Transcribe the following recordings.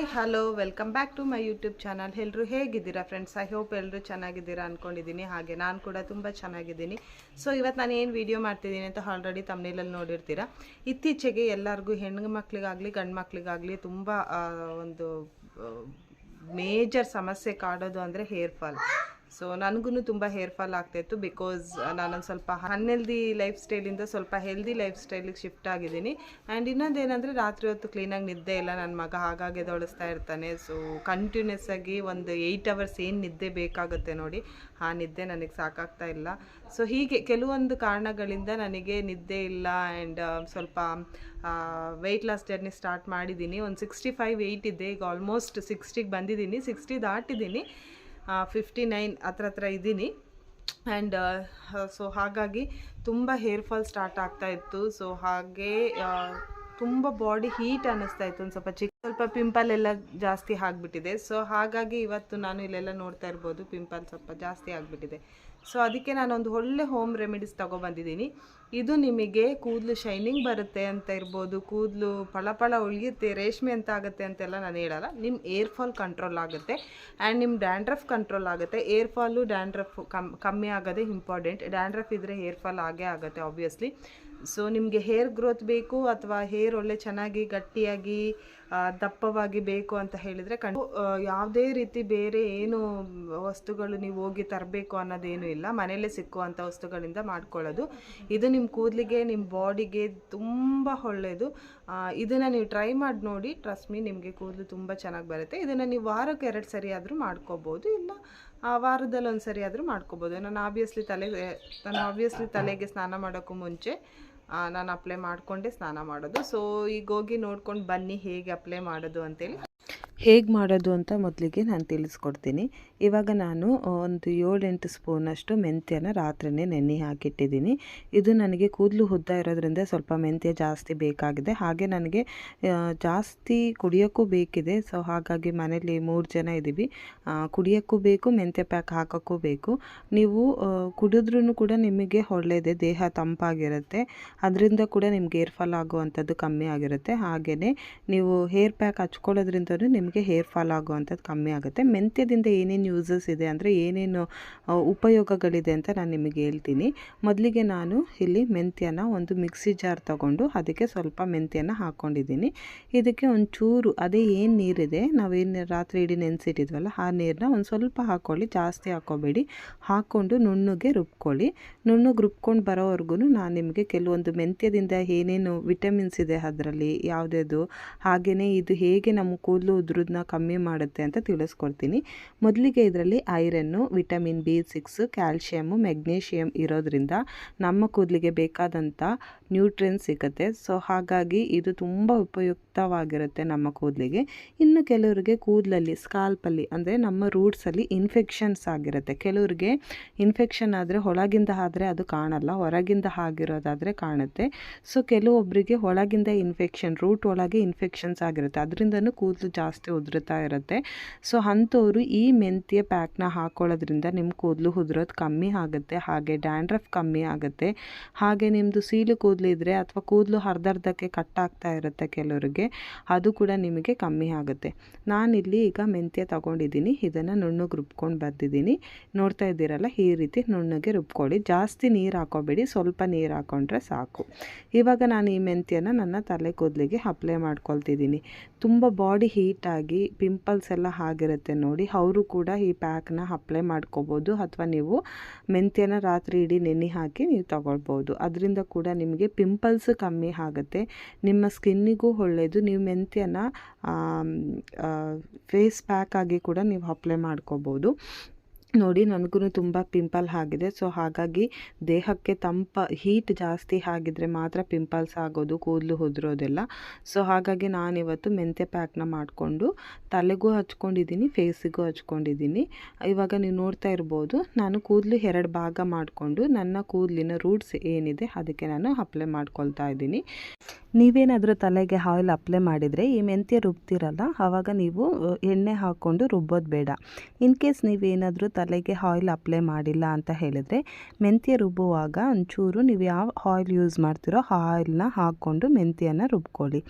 Hi, hello, welcome back to my YouTube channel. ಎಲ್ಲರೂ ಹೇಗಿದ್ದೀರಾ friends? I hope ಎಲ್ಲರೂ ಚೆನ್ನಾಗಿದ್ದೀರಾ ಅಂದ್ಕೊಂಡಿದ್ದೀನಿ ಹಾಗೆ ನಾನು ಕೂಡ ತುಂಬ ಚೆನ್ನಾಗಿದ್ದೀನಿ. ಸೊ ಇವತ್ತು ನಾನು ಏನು ವಿಡಿಯೋ ಮಾಡ್ತಿದ್ದೀನಿ ಅಂತ ಆಲ್ರೆಡಿ ತಮ್ಮನೇಲಲ್ಲಿ ನೋಡಿರ್ತೀರಾ. ಇತ್ತೀಚೆಗೆ ಎಲ್ಲರಿಗೂ ಹೆಣ್ಣು ಮಕ್ಕಳಿಗಾಗಲಿ ಗಂಡು ಮಕ್ಕಳಿಗಾಗಲಿ ತುಂಬ ಒಂದು ಮೇಜರ್ ಸಮಸ್ಯೆ ಕಾಡೋದು ಅಂದರೆ ಹೇರ್ ಫಾಲ್ ಸೊ ನನಗೂ ತುಂಬ ಹೇರ್ ಫಾಲ್ ಆಗ್ತಾಯಿತ್ತು ಬಿಕಾಸ್ ನಾನೊಂದು ಸ್ವಲ್ಪ ಅನ್ಹೆಲ್ದಿ ಲೈಫ್ ಸ್ಟೈಲಿಂದ ಸ್ವಲ್ಪ ಹೆಲ್ದಿ ಲೈಫ್ ಸ್ಟೈಲಿಗೆ ಶಿಫ್ಟ್ ಆಗಿದ್ದೀನಿ. ಆ್ಯಂಡ್ ಇನ್ನೊಂದೇನೆಂದರೆ ರಾತ್ರಿ ಹೊತ್ತು ಕ್ಲೀನಾಗಿ ನಿದ್ದೆ ಇಲ್ಲ. ನನ್ನ ಮಗ ಹಾಗಾಗಿ ದೊಳಸ್ತಾ ಇರ್ತಾನೆ. ಸೊ ಕಂಟಿನ್ಯೂಸ್ ಆಗಿ ಒಂದು ಏಯ್ಟ್ ಅವರ್ಸ್ ಏನು ನಿದ್ದೆ ಬೇಕಾಗುತ್ತೆ ನೋಡಿ, ಆ ನಿದ್ದೆ ನನಗೆ ಸಾಕಾಗ್ತಾ ಇಲ್ಲ. ಸೊ ಹೀಗೆ ಕೆಲವೊಂದು ಕಾರಣಗಳಿಂದ ನನಗೆ ನಿದ್ದೆ ಇಲ್ಲ ಆ್ಯಂಡ್ ಸ್ವಲ್ಪ ವೆಯ್ಟ್ ಲಾಸ್ ಜರ್ನಿ ಸ್ಟಾರ್ಟ್ ಮಾಡಿದ್ದೀನಿ. ಒಂದು ಸಿಕ್ಸ್ಟಿ ಫೈವ್ ಏಯ್ಟ್ ಇದೆ. ಈಗ ಆಲ್ಮೋಸ್ಟ್ ಸಿಕ್ಸ್ಟಿಗೆ ಬಂದಿದ್ದೀನಿ. ಸಿಕ್ಸ್ಟಿ ದಾಟಿದ್ದೀನಿ. ಫಿಫ್ಟಿ ನೈನ್ ಹತ್ರ ಹತ್ರ ಇದ್ದೀನಿ. ಆ್ಯಂಡ್ ಸೊ ಹಾಗಾಗಿ ತುಂಬ ಹೇರ್ ಫಾಲ್ ಸ್ಟಾರ್ಟ್ ಆಗ್ತಾ ಇತ್ತು. ಸೊ ಹಾಗೆ ತುಂಬ ಬಾಡಿ ಹೀಟ್ ಅನ್ನಿಸ್ತಾ ಇತ್ತು ಒಂದು ಸ್ವಲ್ಪ ಚಿಕ್ಕ, ಸ್ವಲ್ಪ ಪಿಂಪಲ್ ಎಲ್ಲ ಜಾಸ್ತಿ ಆಗಿಬಿಟ್ಟಿದೆ. ಸೊ ಹಾಗಾಗಿ ಇವತ್ತು ನಾನು ಇಲ್ಲೆಲ್ಲ ನೋಡ್ತಾ ಇರ್ಬೋದು. ಪಿಂಪಲ್ ಸ್ವಲ್ಪ ಜಾಸ್ತಿ ಆಗಿಬಿಟ್ಟಿದೆ. ಸೊ ಅದಕ್ಕೆ ನಾನೊಂದು ಒಳ್ಳೆ ಹೋಮ್ ರೆಮಿಡೀಸ್ ತೊಗೊಬಂದಿದ್ದೀನಿ. ಇದು ನಿಮಗೆ ಕೂದಲು ಶೈನಿಂಗ್ ಬರುತ್ತೆ ಅಂತ ಇರ್ಬೋದು, ಕೂದಲು ಫಳಫಳ ಉಳಿಯುತ್ತೆ, ರೇಷ್ಮೆ ಅಂತ ಆಗುತ್ತೆ ಅಂತೆಲ್ಲ ನಾನು ಹೇಳಲ್ಲ. ನಿಮ್ಮ ಏರ್ ಫಾಲ್ ಕಂಟ್ರೋಲ್ ಆಗುತ್ತೆ ಆ್ಯಂಡ್ ನಿಮ್ಮ ಡ್ಯಾಂಡ್ರಫ್ ಕಂಟ್ರೋಲ್ ಆಗುತ್ತೆ. ಏರ್ ಫಾಲು ಡ್ಯಾಂಡ್ರಫ್ ಕಮ್, ಕಮ್ಮಿ ಆಗೋದೇ ಇಂಪಾರ್ಟೆಂಟ್ ಡ್ಯಾಂಡ್ರಫ್ ಇದ್ದರೆ ಏರ್ ಫಾಲ್ ಆಗೇ ಆಗುತ್ತೆ ಆಬ್ವಿಯಸ್ಲಿ ಸೊ ನಿಮಗೆ ಹೇರ್ ಗ್ರೋತ್ ಬೇಕು ಅಥವಾ ಹೇರ್ ಒಳ್ಳೆ ಚೆನ್ನಾಗಿ, ಗಟ್ಟಿಯಾಗಿ ದಪ್ಪವಾಗಿ ಬೇಕು ಅಂತ ಹೇಳಿದರೆ ಕಣ್ ಯಾವುದೇ ರೀತಿ ಬೇರೆ ಏನು ವಸ್ತುಗಳು ನೀವು ಹೋಗಿ ತರಬೇಕು ಅನ್ನೋದೇನು ಇಲ್ಲ. ಮನೆಯಲ್ಲೇ ಸಿಕ್ಕುವಂಥ ವಸ್ತುಗಳಿಂದ ಮಾಡ್ಕೊಳ್ಳೋದು. ಇದು ನಿಮ್ಮ ಕೂದಲಿಗೆ ನಿಮ್ಮ ಬಾಡಿಗೆ ತುಂಬ ಒಳ್ಳೆಯದು ಇದನ್ನು ನೀವು ಟ್ರೈ ಮಾಡಿ ನೋಡಿ. ಟ್ರಸ್ಟ್ ಮೀ ನಿಮಗೆ ಕೂದಲು ತುಂಬ ಚೆನ್ನಾಗಿ ಬರುತ್ತೆ. ಇದನ್ನು ನೀವು ವಾರಕ್ಕೆ ಎರಡು ಸರಿ ಆದರೂ ಮಾಡ್ಕೋಬೋದು. ಇಲ್ಲ, ಆ ವಾರದಲ್ಲಿ ಒಂದು ಸರಿ ಆದರೂ ಮಾಡ್ಕೋಬೋದು. ನಾನು ಆಬ್ವಿಯಸ್ಲಿ ತಲೆಗೆ ನಾನು ಆಬ್ವಿಯಸ್ಲಿ ತಲೆಗೆ ಸ್ನಾನ ಮಾಡೋಕ್ಕೂ ಮುಂಚೆ ನಾನು ಅಪ್ಲೈ ಮಾಡಿಕೊಂಡೆ ಸ್ನಾನ ಮಾಡೋದು. ಸೊ ಈಗ ಹೋಗಿ ನೋಡ್ಕೊಂಡು ಬನ್ನಿ ಹೇಗೆ ಅಪ್ಲೈ ಮಾಡೋದು ಅಂತೇಳಿ. ಹೇಗೆ ಮಾಡೋದು ಅಂತ ಮೊದಲಿಗೆ ನಾನು ತಿಳಿಸ್ಕೊಡ್ತೀನಿ. ಇವಾಗ ನಾನು ಒಂದು ಏಳೆಂಟು ಸ್ಪೂನಷ್ಟು ಮೆಂತ್ಯನ ರಾತ್ರಿನೇ ನೆನೆ ಹಾಕಿಟ್ಟಿದ್ದೀನಿ. ಇದು ನನಗೆ ಕೂದಲು ಉದ್ದ ಇರೋದ್ರಿಂದ ಸ್ವಲ್ಪ ಮೆಂತ್ಯ ಜಾಸ್ತಿ ಬೇಕಾಗಿದೆ. ಹಾಗೆ ನನಗೆ ಜಾಸ್ತಿ ಕುಡಿಯೋಕ್ಕೂ ಬೇಕಿದೆ. ಸೊ, ಹಾಗಾಗಿ ಮನೇಲಿ ಮೂರು ಜನ ಇದ್ದೀವಿ ಕುಡಿಯೋಕ್ಕೂ ಬೇಕು, ಮೆಂತ್ಯ ಪ್ಯಾಕ್ ಹಾಕೋಕ್ಕೂ ಬೇಕು. ನೀವು ಕುಡಿದ್ರೂ ಕೂಡ ನಿಮಗೆ ಒಳ್ಳೆಯದೇ ದೇಹ ತಂಪಾಗಿರುತ್ತೆ. ಅದರಿಂದ ಕೂಡ ನಿಮ್ಗೆ ಏರ್ಫಾಲ್ ಆಗುವಂಥದ್ದು ಕಮ್ಮಿ ಆಗಿರುತ್ತೆ. ಹಾಗೆಯೇ ನೀವು ಹೇರ್ ಪ್ಯಾಕ್ ಹಚ್ಕೊಳ್ಳೋದ್ರಿಂದಲೂ ನಿಮಗೆ ಹೇರ್ ಫಾಲ್ ಆಗುವಂಥದ್ದು ಕಮ್ಮಿ ಆಗುತ್ತೆ. ಮೆಂತ್ಯದಿಂದ ಏನೇನು ಯೂಸಸ್ ಇದೆ ಅಂದರೆ ಏನೇನು ಉಪಯೋಗಗಳಿದೆ ಅಂತ ನಾನು ನಿಮಗೆ ಹೇಳ್ತೀನಿ. ಮೊದಲಿಗೆ ನಾನು ಇಲ್ಲಿ ಮೆಂತ್ಯನ ಒಂದು ಮಿಕ್ಸಿ ಜಾರ್ ತಗೊಂಡು ಅದಕ್ಕೆ ಸ್ವಲ್ಪ ಮೆಂತ್ಯನ ಹಾಕ್ಕೊಂಡಿದ್ದೀನಿ ಇದಕ್ಕೆ ಒಂಚೂರು, ಅದೇ ಏನು ನೀರಿದೆ, ನಾವೇನು ರಾತ್ರಿ ಇಡೀ ನೆನೆಸಿಟ್ಟಿದ್ವಲ್ಲ, ಆ ನೀರನ್ನ ಒಂದು ಸ್ವಲ್ಪ ಹಾಕ್ಕೊಳ್ಳಿ ಜಾಸ್ತಿ ಹಾಕೋಬೇಡಿ ಹಾಕ್ಕೊಂಡು ನುಣ್ಣಗೆ ರುಬ್ಕೊಳ್ಳಿ. ನುಣ್ಣಗೆ ರುಬ್ಕೊಂಡು ಬರೋವರೆಗೂ ನಾನು ನಿಮಗೆ ಕೆಲವೊಂದು ಮೆಂತ್ಯದಿಂದ ಏನೇನು ವಿಟಮಿನ್ಸ್ ಇದೆ ಅದರಲ್ಲಿ, ಯಾವುದ್ಯಾವುದು ಹಾಗೆಯೇ ಇದು ಹೇಗೆ ನಮ್ಮ ಕೂದಲು ಉದ್ರದನ್ನ ಕಮ್ಮಿ ಮಾಡುತ್ತೆ ಅಂತ ತಿಳಿಸ್ಕೊಡ್ತೀನಿ. ಮೊದಲಿಗೆ ಇದರಲ್ಲಿ iron, vitamin B six calcium magnesium ಇರೋದ್ರಿಂದ ನಮ್ಮ ಕೂದಲಿಗೆ ಬೇಕಾದಂಥ ನ್ಯೂಟ್ರಿಯನ್ಸ್ ಸಿಗುತ್ತೆ. ಸೊ, ಹಾಗಾಗಿ ಇದು ತುಂಬ ಉಪಯುಕ್ತವಾಗಿರುತ್ತೆ ನಮ್ಮ ಕೂದಲಿಗೆ. ಇನ್ನು ಕೆಲವರಿಗೆ ಕೂದಲಲ್ಲಿ, ಸ್ಕಾಲ್ಪಲ್ಲಿ, ಅಂದರೆ ನಮ್ಮ ರೂಟ್ಸಲ್ಲಿ ಇನ್ಫೆಕ್ಷನ್ಸ್ ಆಗಿರುತ್ತೆ. ಕೆಲವರಿಗೆ ಇನ್ಫೆಕ್ಷನ್ ಆದರೆ ಒಳಗಿಂದ ಆದರೆ ಅದು ಕಾಣಲ್ಲ, ಹೊರಗಿಂದ ಆಗಿರೋದಾದರೆ ಕಾಣುತ್ತೆ. ಸೊ ಕೆಲವೊಬ್ಬರಿಗೆ ಒಳಗಿಂದ ಇನ್ಫೆಕ್ಷನ್, ರೂಟ್ ಒಳಗೆ ಇನ್ಫೆಕ್ಷನ್ಸ್ ಆಗಿರುತ್ತೆ. ಅದರಿಂದನೂ ಕೂದಲು ಜಾಸ್ತಿ ಉದುರುತ್ತಾ ಇರುತ್ತೆ. ಸೊ ಅಂಥವ್ರು ಈ ಮೆಂತ್ಯ ಪ್ಯಾಕ್ನ ಹಾಕೊಳ್ಳೋದ್ರಿಂದ ನಿಮ್ಮ ಕೂದಲು ಉದುರೋದು ಕಮ್ಮಿ ಆಗುತ್ತೆ, ಹಾಗೆ ಡ್ಯಾಂಡ್ರಫ್ ಕಮ್ಮಿ ಆಗುತ್ತೆ. ಹಾಗೆ ನಿಮ್ಮದು ಸೀಲು ಕೂದಲು ಇದ್ದರೆ ಅಥವಾ ಕೂದಲು ಅರ್ಧರ್ಧಕ್ಕೆ ಕಟ್ ಆಗ್ತಾ ಇರುತ್ತೆ ಕೆಲವರಿಗೆ, ಅದು ಕೂಡ ನಿಮಗೆ ಕಮ್ಮಿ ಆಗುತ್ತೆ. ನಾನಿಲ್ಲಿ ಈಗ ಮೆಂತ್ಯ ತಗೊಂಡಿದ್ದೀನಿ, ಇದನ್ನು ನುಣ್ಣಗೆ ರುಬ್ಕೊಂಡು ಬಂದಿದ್ದೀನಿ. ನೋಡ್ತಾ ಇದ್ದೀರಲ್ಲ, ಈ ರೀತಿ ನುಣ್ಣಗೆ ರುಬ್ಕೊಳ್ಳಿ. ಜಾಸ್ತಿ ನೀರು ಹಾಕೋಬೇಡಿ, ಸ್ವಲ್ಪ ನೀರು ಹಾಕೊಂಡ್ರೆ ಸಾಕು. ಇವಾಗ ನಾನು ಈ ಮೆಂತ್ಯನ ನನ್ನ ತಲೆ ಕೂದಲಿಗೆ ಅಪ್ಲೈ ಮಾಡ್ಕೊಳ್ತಿದ್ದೀನಿ. ತುಂಬ ಬಾಡಿ ಹೀಟಾಗಿ ಪಿಂಪಲ್ಸ್ ಎಲ್ಲ ಆಗಿರುತ್ತೆ ನೋಡಿ. ಅವರು ಕೂಡ ಈ ಪ್ಯಾಕ್ನ ಅಪ್ಲೈ ಮಾಡ್ಕೋಬೋದು ಅಥವಾ ನೀವು ಮೆಂತ್ಯನ ರಾತ್ರಿ ಇಡೀ ನೆನೆ ಹಾಕಿ ನೀವು ತಗೊಳ್ಬೋದು. ಅದರಿಂದ ಕೂಡ ನಿಮಗೆ ಪಿಂಪಲ್ಸ್ ಕಮ್ಮಿ ಆಗುತ್ತೆ. ನಿಮ್ಮ ಸ್ಕಿನ್ನಿಗೂ ಒಳ್ಳೆಯದು ನೀವು ಮೆಂತ್ಯನ ಫೇಸ್ ಪ್ಯಾಕ್ ಆಗಿ ಕೂಡ ನೀವು ಅಪ್ಲೈ ಮಾಡ್ಕೋಬೋದು. ನೋಡಿ ನನಗೂ ತುಂಬ ಪಿಂಪಲ್ ಆಗಿದೆ. ಸೊ, ಹಾಗಾಗಿ ದೇಹಕ್ಕೆ ತಂಪ, ಹೀಟ್ ಜಾಸ್ತಿ ಆಗಿದ್ರೆ ಮಾತ್ರ ಪಿಂಪಲ್ಸ್ ಆಗೋದು, ಕೂದಲು ಉದುರೋದೆಲ್ಲ. ಸೊ, ಹಾಗಾಗಿ ನಾನಿವತ್ತು ಮೆಂತ್ಯ ಪ್ಯಾಕ್ನ ಮಾಡಿಕೊಂಡು ತಲೆಗೂ ಹಚ್ಕೊಂಡಿದ್ದೀನಿ, ಫೇಸಿಗೂ ಹಚ್ಕೊಂಡಿದ್ದೀನಿ. ಇವಾಗ ನೀವು ನೋಡ್ತಾ ಇರ್ಬೋದು, ನಾನು ಕೂದಲು ಎರಡು ಭಾಗ ಮಾಡಿಕೊಂಡು ನನ್ನ ಕೂದಲಿನ ರೂಟ್ಸ್ ಏನಿದೆ ಅದಕ್ಕೆ ನಾನು ಅಪ್ಲೈ ಮಾಡ್ಕೊಳ್ತಾ ಇದ್ದೀನಿ. ನೀವೇನಾದರೂ ತಲೆಗೆ ಆಯಿಲ್ ಅಪ್ಲೈ ಮಾಡಿದರೆ ಈ ಮೆಂತ್ಯ ರುಬ್ತಿರಲ್ಲ ಆವಾಗ ನೀವು, ಎಣ್ಣೆ ಹಾಕ್ಕೊಂಡು ರುಬ್ಬೋದು ಬೇಡ. ಇನ್ ಕೇಸ್ ನೀವೇನಾದರೂ ತಲೆಗೆ ಆಯಿಲ್ ಅಪ್ಲೈ ಮಾಡಿಲ್ಲ ಅಂತ ಹೇಳಿದರೆ ಮೆಂತ್ಯ ರುಬ್ಬುವಾಗ ಒಂಚೂರು ನೀವು ಯಾವ ಆಯಿಲ್ ಯೂಸ್ ಮಾಡ್ತೀರೋ ಆ ಆಯಿಲ್ನ ಹಾಕ್ಕೊಂಡು ಮೆಂತ್ಯನ ರುಬ್ಕೊಳ್ಳಿ.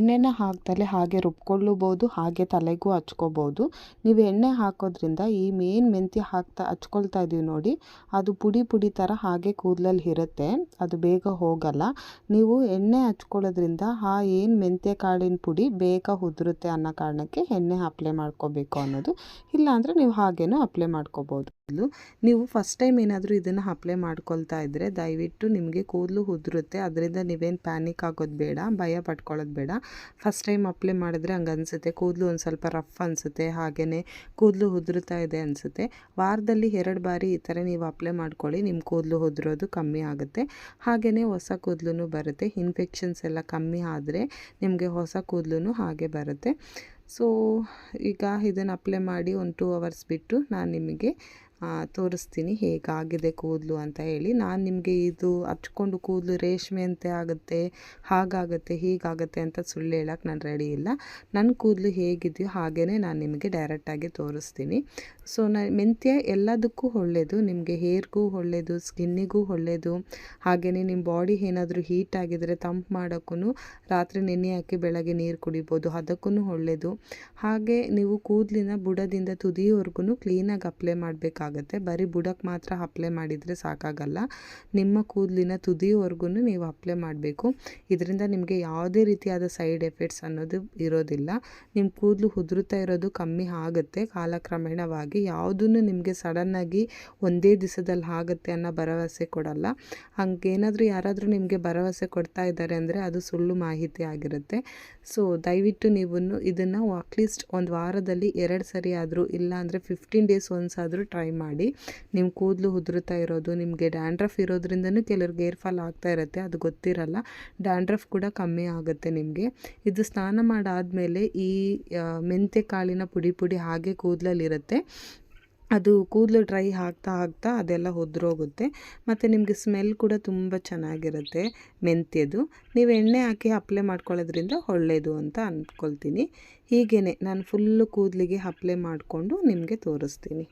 ಎಣ್ಣೆನ ಹಾಕ್ದಲೆ ಹಾಗೆ ರುಬ್ಕೊಳ್ಳಬಹುದು, ಹಾಗೆ ತಲೆಗೂ ಹಚ್ಕೋಬೋದು ನೀವು ಎಣ್ಣೆ ಹಾಕೋದ್ರಿಂದ ಈ ಮೇನ್ ಮೆಂತ್ಯ ಹಾಕ್ತಾ ಹಚ್ಕೊಳ್ತಾ ಇದೀವಿ ನೋಡಿ, ಅದು ಪುಡಿ ಪುಡಿ ಥರ ಹಾಗೆ ಕೂದಲಲ್ಲಿ ಇರುತ್ತೆ, ಅದು ಬೇಗ ಹೋಗಲ್ಲ. ನೀವು ಎಣ್ಣೆ ಹಚ್ಕೊಳ್ಳೋದ್ರಿಂದ ಆ ಏನು ಮೆಂತ್ಯ ಕಾಳಿನ ಪುಡಿ ಬೇಗ ಉದುರುತ್ತೆ ಅನ್ನೋ ಕಾರಣಕ್ಕೆ ಎಣ್ಣೆ ಅಪ್ಲೈ ಮಾಡ್ಕೋಬೇಕು ಅನ್ನೋದು. ಇಲ್ಲಾಂದರೆ ನೀವು ಹಾಗೇನೂ ಅಪ್ಲೈ ಮಾಡ್ಕೋಬೋದು ನೀವು ಫಸ್ಟ್ ಟೈಮ್ ಏನಾದರೂ ಇದನ್ನು ಅಪ್ಲೈ ಮಾಡ್ಕೊಳ್ತಾ ಇದ್ದರೆ ದಯವಿಟ್ಟು ನಿಮಗೆ ಕೂದಲು ಉದುರುತ್ತೆ. ಅದರಿಂದ ನೀವೇನು ಪ್ಯಾನಿಕ್ ಆಗೋದು ಬೇಡ, ಭಯ ಪಟ್ಕೊಳ್ಳೋದು ಬೇಡ. ಫಸ್ಟ್ ಟೈಮ್ ಅಪ್ಲೈ ಮಾಡಿದ್ರೆ ಹಂಗೆ ಅನಿಸುತ್ತೆ. ಕೂದಲು ಒಂದು ಸ್ವಲ್ಪ ರಫ್ ಅನಿಸುತ್ತೆ. ಹಾಗೆಯೇ ಕೂದಲು ಉದುರುತ್ತಾ ಇದೆ ಅನಿಸುತ್ತೆ. ವಾರದಲ್ಲಿ ಎರಡು ಬಾರಿ ಈ ಥರ ನೀವು ಅಪ್ಲೈ ಮಾಡ್ಕೊಳ್ಳಿ. ನಿಮ್ಮ ಕೂದಲು ಉದುರೋದು ಕಮ್ಮಿ ಆಗುತ್ತೆ. ಹಾಗೆಯೇ ಹೊಸ ಕೂದಲು ಬರುತ್ತೆ. ಇನ್ಫೆಕ್ಷನ್ಸ್ ಎಲ್ಲ ಕಮ್ಮಿ ಆದರೆ ನಿಮಗೆ ಹೊಸ ಕೂದಲು ಹಾಗೆ ಬರುತ್ತೆ. ಸೊ ಈಗ ಇದನ್ನು ಅಪ್ಲೈ ಮಾಡಿ ಒಂದು ಟೂ ಅವರ್ಸ್ ಬಿಟ್ಟು ನಾನು ನಿಮಗೆ ತೋರಿಸ್ತೀನಿ ಹೇಗಾಗಿದೆ ಕೂದಲು ಅಂತ ಹೇಳಿ. ನಾನು ನಿಮಗೆ ಇದು ಹಚ್ಕೊಂಡು ಕೂದಲು ರೇಷ್ಮೆ ಅಂತ ಆಗುತ್ತೆ, ಹಾಗಾಗುತ್ತೆ, ಹೀಗಾಗುತ್ತೆ ಅಂತ ಸುಳ್ಳು ಹೇಳಕ್ಕೆ ನಾನು ರೆಡಿ ಇಲ್ಲ. ನನ್ನ ಕೂದಲು ಹೇಗಿದೆಯೋ ಹಾಗೇ ನಾನು ನಿಮಗೆ ಡೈರೆಕ್ಟಾಗಿ ತೋರಿಸ್ತೀನಿ. ಸೊ ನ, ಮೆಂತ್ಯ ಎಲ್ಲದಕ್ಕೂ ಒಳ್ಳೆಯದು ನಿಮಗೆ ಹೇರ್ಗೂ ಒಳ್ಳೆಯದು ಸ್ಕಿನ್ನಿಗೂ ಒಳ್ಳೆಯದು ಹಾಗೆಯೇ ನಿಮ್ಮ ಬಾಡಿ ಏನಾದರೂ ಹೀಟ್ ಆಗಿದ್ರೆ ತಂಪು ಮಾಡೋಕ್ಕೂ ರಾತ್ರಿ ನೆನೆ ಹಾಕಿ ಬೆಳಗ್ಗೆ ನೀರು ಕುಡಿಬೋದು ಅದಕ್ಕೂ ಒಳ್ಳೆಯದು ಹಾಗೆ ನೀವು ಕೂದಲಿನ ಬುಡದಿಂದ ತುದಿಯವರೆಗೂ ಕ್ಲೀನಾಗಿ ಅಪ್ಲೈ ಮಾಡಬೇಕಾಗತ್ತೆ. ಬರೀ ಬುಡಕ್ಕೆ ಮಾತ್ರ ಅಪ್ಲೈ ಮಾಡಿದರೆ ಸಾಕಾಗಲ್ಲ. ನಿಮ್ಮ ಕೂದಲಿನ ತುದಿವರೆಗೂ ನೀವು ಅಪ್ಲೈ ಮಾಡಬೇಕು. ಇದರಿಂದ ನಿಮಗೆ ಯಾವುದೇ ರೀತಿಯಾದ ಸೈಡ್ ಎಫೆಕ್ಟ್ಸ್ ಅನ್ನೋದು ಇರೋದಿಲ್ಲ. ನಿಮ್ಮ ಕೂದಲು ಉದುರುತ್ತಾ ಇರೋದು ಕಮ್ಮಿ ಆಗುತ್ತೆ. ಕಾಲಕ್ರಮೇಣವಾಗಿ ಯಾವುದನ್ನು ನಿಮಗೆ ಸಡನ್ನಾಗಿ ಒಂದೇ ದಿವಸದಲ್ಲಿ ಆಗುತ್ತೆ ಅನ್ನೋ ಭರವಸೆ ಕೊಡಲ್ಲ. ಹಂಗೇನಾದರೂ ಯಾರಾದರೂ ನಿಮಗೆ ಭರವಸೆ ಕೊಡ್ತಾ ಇದ್ದಾರೆ ಅಂದರೆ ಅದು ಸುಳ್ಳು ಮಾಹಿತಿ ಆಗಿರುತ್ತೆ. ಸೊ, ದಯವಿಟ್ಟು ನೀವು ಇದನ್ನು ಅಟ್ಲೀಸ್ಟ್ ಒಂದು ವಾರದಲ್ಲಿ ಎರಡು ಸರಿ ಆದರೂ, ಇಲ್ಲ ಅಂದರೆ ಫಿಫ್ಟೀನ್ ಡೇಸ್ ಒನ್ಸ್ ಆದರೂ ಟ್ರೈ ಮಾಡಿ ನಿಮ್ಮ ಕೂದಲು ಉದುರುತ್ತಾ ಇರೋದು, ನಿಮಗೆ ಡ್ಯಾಂಡ್ರಫ್ ಇರೋದ್ರಿಂದನೂ ಕೆಲವ್ರಿಗೆ ಏರ್ ಫಾಲ್ ಆಗ್ತಾ ಇರುತ್ತೆ, ಅದು ಗೊತ್ತಿರಲ್ಲ. ಡ್ಯಾಂಡ್ರಫ್ ಕೂಡ ಕಮ್ಮಿ ಆಗುತ್ತೆ ನಿಮಗೆ. ಇದು ಸ್ನಾನ ಮಾಡಾದಮೇಲೆ ಈ ಮೆಂತೆ ಕಾಳಿನ ಪುಡಿ ಪುಡಿ ಹಾಗೆ ಕೂದಲಲ್ಲಿರುತ್ತೆ ಅದು ಕೂದಲು ಡ್ರೈ ಆಗ್ತಾ ಆಗ್ತಾ ಅದೆಲ್ಲ ಉದ್ರೋಗುತ್ತೆ. ಮತ್ತು ನಿಮಗೆ ಸ್ಮೆಲ್ ಕೂಡ ತುಂಬ ಚೆನ್ನಾಗಿರುತ್ತೆ ಮೆಂತ್ಯದು. ನೀವು ಎಣ್ಣೆ ಹಾಕಿ ಅಪ್ಲೈ ಮಾಡ್ಕೊಳ್ಳೋದ್ರಿಂದ ಒಳ್ಳೆಯದು ಅಂತ ಅಂದ್ಕೊಳ್ತೀನಿ ಹೀಗೇ ನಾನು ಫುಲ್ಲು ಕೂದಲಿಗೆ ಅಪ್ಲೈ ಮಾಡಿಕೊಂಡು ನಿಮಗೆ ತೋರಿಸ್ತೀನಿ.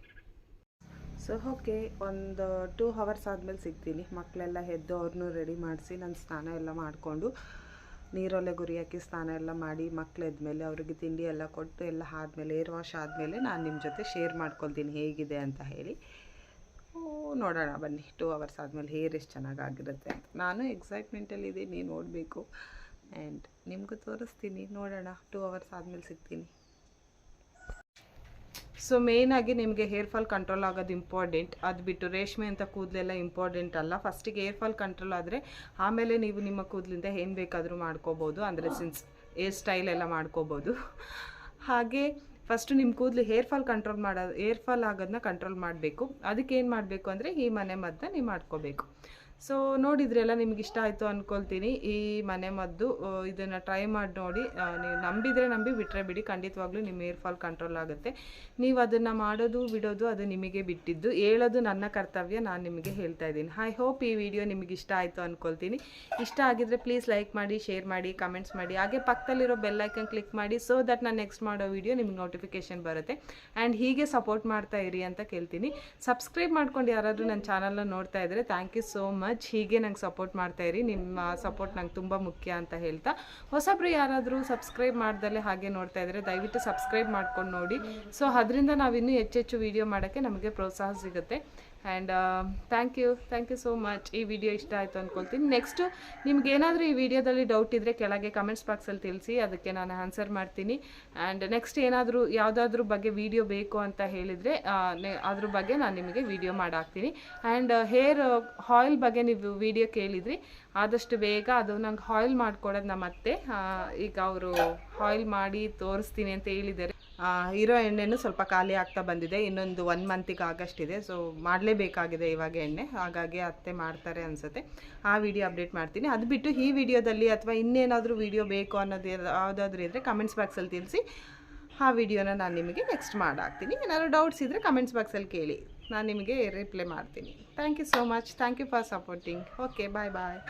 ಸೊ ಓಕೆ ಒಂದು ಟೂ ಅವರ್ಸ್ ಆದಮೇಲೆ ಸಿಗ್ತೀನಿ. ಮಕ್ಕಳೆಲ್ಲ ಎದ್ದು ಅವ್ರನ್ನೂ ರೆಡಿ ಮಾಡಿಸಿ ನಾನು ಸ್ನಾನ ಎಲ್ಲ ಮಾಡಿಕೊಂಡು ನೀರೊಲೆ ಗುರಿ ಹಾಕಿ ಸ್ನಾನ ಎಲ್ಲ ಮಾಡಿ ಮೇಲೆ ಅವ್ರಿಗೆ ತಿಂಡಿ ಎಲ್ಲ ಕೊಟ್ಟು ಎಲ್ಲ ಆದಮೇಲೆ ಏರ್ ವಾಶ್ ಆದಮೇಲೆ ನಾನು ನಿಮ್ಮ ಜೊತೆ ಶೇರ್ ಮಾಡ್ಕೊಳ್ತೀನಿ ಹೇಗಿದೆ ಅಂತ ಹೇಳಿ. ಓ, ನೋಡೋಣ ಬನ್ನಿ. ಟೂ ಅವರ್ಸ್ ಆದಮೇಲೆ ಹೇರ್ ಎಷ್ಟು ಚೆನ್ನಾಗಾಗಿರುತ್ತೆ ಅಂತ. ನಾನು ಎಕ್ಸೈಟ್ಮೆಂಟಲ್ಲಿದ್ದೀನಿ ನೋಡಬೇಕು. ಆ್ಯಂಡ್ ನಿಮಗೂ ತೋರಿಸ್ತೀನಿ ನೋಡೋಣ. ಟೂ ಅವರ್ಸ್ ಆದಮೇಲೆ ಸಿಗ್ತೀನಿ. ಸೊ ಮೇಯ್ನಾಗಿ ನಿಮಗೆ ಹೇರ್ ಫಾಲ್ ಕಂಟ್ರೋಲ್ ಆಗೋದು ಇಂಪಾರ್ಟೆಂಟ್ ಅದು ಬಿಟ್ಟು ರೇಷ್ಮೆ ಅಂತ ಕೂದಲೆಲ್ಲ ಇಂಪಾರ್ಟೆಂಟ್ ಅಲ್ಲ. ಫಸ್ಟಿಗೆ ಹೇರ್ ಫಾಲ್ ಕಂಟ್ರೋಲ್ ಆದರೆ ಆಮೇಲೆ ನೀವು ನಿಮ್ಮ ಕೂದಲಿಂದ ಏನು ಬೇಕಾದರೂ ಮಾಡ್ಕೋಬೋದು. ಅಂದರೆ ಸಿನ್ಸ್ ಹೇರ್ ಸ್ಟೈಲ್ ಎಲ್ಲ ಮಾಡ್ಕೋಬೋದು. ಹಾಗೆ ಫಸ್ಟು ನಿಮ್ಮ ಕೂದಲು ಹೇರ್ ಫಾಲ್ ಕಂಟ್ರೋಲ್ ಮಾಡೋದು ಹೇರ್ ಫಾಲ್ ಆಗೋದನ್ನ ಕಂಟ್ರೋಲ್ ಮಾಡಬೇಕು. ಅದಕ್ಕೆ ಏನು ಮಾಡಬೇಕು ಅಂದರೆ ಈ ಮನೆ ಮದ್ದನ್ನ ನೀವು ಮಾಡ್ಕೋಬೇಕು. ಸೊ ನೋಡಿದ್ರೆಲ್ಲ ನಿಮ್ಗೆ ಇಷ್ಟ ಆಯಿತು ಅಂದ್ಕೊಳ್ತೀನಿ ಈ ಮನೆ ಮದ್ದು ಇದನ್ನು ಟ್ರೈ ಮಾಡಿ ನೋಡಿ. ನೀವು ನಂಬಿದರೆ ನಂಬಿ ಬಿಟ್ಟರೆ ಬಿಡಿ. ಖಂಡಿತವಾಗ್ಲೂ ನಿಮ್ಮ ಏರ್ ಫಾಲ್ ಕಂಟ್ರೋಲ್ ಆಗುತ್ತೆ. ನೀವು ಅದನ್ನು ಮಾಡೋದು, ಬಿಡೋದು, ಅದು ನಿಮಗೆ ಬಿಟ್ಟಿದ್ದು. ಹೇಳೋದು ನನ್ನ ಕರ್ತವ್ಯ, ನಾನು ನಿಮಗೆ ಹೇಳ್ತಾ ಇದ್ದೀನಿ. ಐ ಹೋಪ್ ಈ ವಿಡಿಯೋ ನಿಮಗೆ ಇಷ್ಟ ಆಯಿತು ಅಂದ್ಕೊಳ್ತೀನಿ ಇಷ್ಟ ಆಗಿದ್ರೆ ಪ್ಲೀಸ್ ಲೈಕ್ ಮಾಡಿ ಶೇರ್ ಮಾಡಿ ಕಮೆಂಟ್ಸ್ ಮಾಡಿ. ಹಾಗೆ ಪಕ್ಕದಲ್ಲಿರೋ ಬೆಲ್ ಐಕನ್ ಕ್ಲಿಕ್ ಮಾಡಿ ಸೊ ದಟ್ ನಾನು ನೆಕ್ಸ್ಟ್ ಮಾಡೋ ವಿಡಿಯೋ ನಿಮ್ಗೆ ನೋಟಿಫಿಕೇಶನ್ ಬರುತ್ತೆ. ಆ್ಯಂಡ್ ಹೀಗೆ ಸಪೋರ್ಟ್ ಮಾಡ್ತಾ ಇರಿ ಅಂತ ಕೇಳ್ತೀನಿ. ಸಬ್ಸ್ಕ್ರೈಬ್ ಮಾಡ್ಕೊಂಡು ಯಾರಾದರೂ ನನ್ನ ಚಾನಲ್ನ ನೋಡ್ತಾ ಇದ್ದರೆ ಥ್ಯಾಂಕ್ ಯು ಸೋ ಮಚ್ ಹೀಗೆ ನಂಗೆ ಸಪೋರ್ಟ್ ಮಾಡ್ತಾ ಇರಿ. ನಿಮ್ಮ ಸಪೋರ್ಟ್ ನಂಗೆ ತುಂಬ ಮುಖ್ಯ ಅಂತ ಹೇಳ್ತಾ. ಹೊಸಬ್ರು ಯಾರಾದರೂ ಸಬ್ಸ್ಕ್ರೈಬ್ ಮಾಡ್ದಲ್ಲೇ ಹಾಗೆ ನೋಡ್ತಾ ಇದ್ರೆ ದಯವಿಟ್ಟು ಸಬ್ಸ್ಕ್ರೈಬ್ ಮಾಡ್ಕೊಂಡು ನೋಡಿ. ಸೊ ಅದರಿಂದ ನಾವು ನಾವಿನ್ನೂ ಹೆಚ್ಚೆಚ್ಚು ವೀಡಿಯೋ ಮಾಡೋಕ್ಕೆ ನಮಗೆ ಪ್ರೋತ್ಸಾಹ ಸಿಗುತ್ತೆ. And thank you thank you so much ಈ ವಿಡಿಯೋ ಇಷ್ಟ ಆಯಿತು ಅಂದ್ಕೊಳ್ತೀನಿ ನೆಕ್ಸ್ಟು ನಿಮ್ಗೇನಾದರೂ ಈ ವಿಡಿಯೋದಲ್ಲಿ ಡೌಟ್ ಇದ್ದರೆ ಕೆಳಗೆ ಕಮೆಂಟ್ಸ್ ಬಾಕ್ಸಲ್ಲಿ ತಿಳಿಸಿ, ಅದಕ್ಕೆ ನಾನು ಆನ್ಸರ್ ಮಾಡ್ತೀನಿ. ಆ್ಯಂಡ್ ನೆಕ್ಸ್ಟ್ ಏನಾದರೂ, ಯಾವುದಾದ್ರೂ ಬಗ್ಗೆ ವಿಡಿಯೋ ಬೇಕು ಅಂತ ಹೇಳಿದರೆ ಅದ್ರ ಬಗ್ಗೆ ನಾನು ನಿಮಗೆ ವಿಡಿಯೋ ಮಾಡಾಕ್ತೀನಿ. ಆ್ಯಂಡ್ ಹೇರ್ ಆಯಿಲ್ ಬಗ್ಗೆ ನೀವು ವಿಡಿಯೋ ಕೇಳಿದ್ರಿ, ಆದಷ್ಟು ಬೇಗ ಅದು ನಂಗೆ ಆಯಿಲ್ ಮಾಡ್ಕೊಡೋದು ನಮ್ಮ ಅತ್ತೆ ಈಗ ಅವರು ಆಯಿಲ್ ಮಾಡಿ ತೋರಿಸ್ತೀನಿ ಅಂತ ಹೇಳಿದ್ದಾರೆ. ಇರೋ ಎಣ್ಣೆನೂ ಸ್ವಲ್ಪ ಖಾಲಿ ಆಗ್ತಾ ಬಂದಿದೆ. ಇನ್ನೊಂದು ಒನ್ ಮಂತಿಗೆ ಆಗಷ್ಟಿದೆ ಸೊ ಮಾಡಲೇಬೇಕಾಗಿದೆ ಇವಾಗ ಎಣ್ಣೆ. ಹಾಗಾಗಿ ಅತ್ತೆ ಮಾಡ್ತಾರೆ ಅನಿಸುತ್ತೆ. ಆ ವಿಡಿಯೋ ಅಪ್ಡೇಟ್ ಮಾಡ್ತೀನಿ. ಅದು ಬಿಟ್ಟು ಈ ವಿಡಿಯೋದಲ್ಲಿ ಅಥವಾ ಇನ್ನೇನಾದರೂ ವಿಡಿಯೋ ಬೇಕು ಅನ್ನೋದು ಯಾವುದಾದ್ರೂ ಇದ್ದರೆ ಕಮೆಂಟ್ಸ್ ಬಾಕ್ಸಲ್ಲಿ ತಿಳಿಸಿ. ಆ ವಿಡಿಯೋನ ನಾನು ನಿಮಗೆ ನೆಕ್ಸ್ಟ್ ಮಾಡಾಕ್ತೀನಿ. ಏನಾದರೂ ಡೌಟ್ಸ್ ಇದ್ದರೆ ಕಮೆಂಟ್ಸ್ ಬಾಕ್ಸಲ್ಲಿ ಕೇಳಿ. ನಾನು ನಿಮಗೆ ರಿಪ್ಲೈ ಮಾಡ್ತೀನಿ. Thank you so much thank you for supporting okay bye bye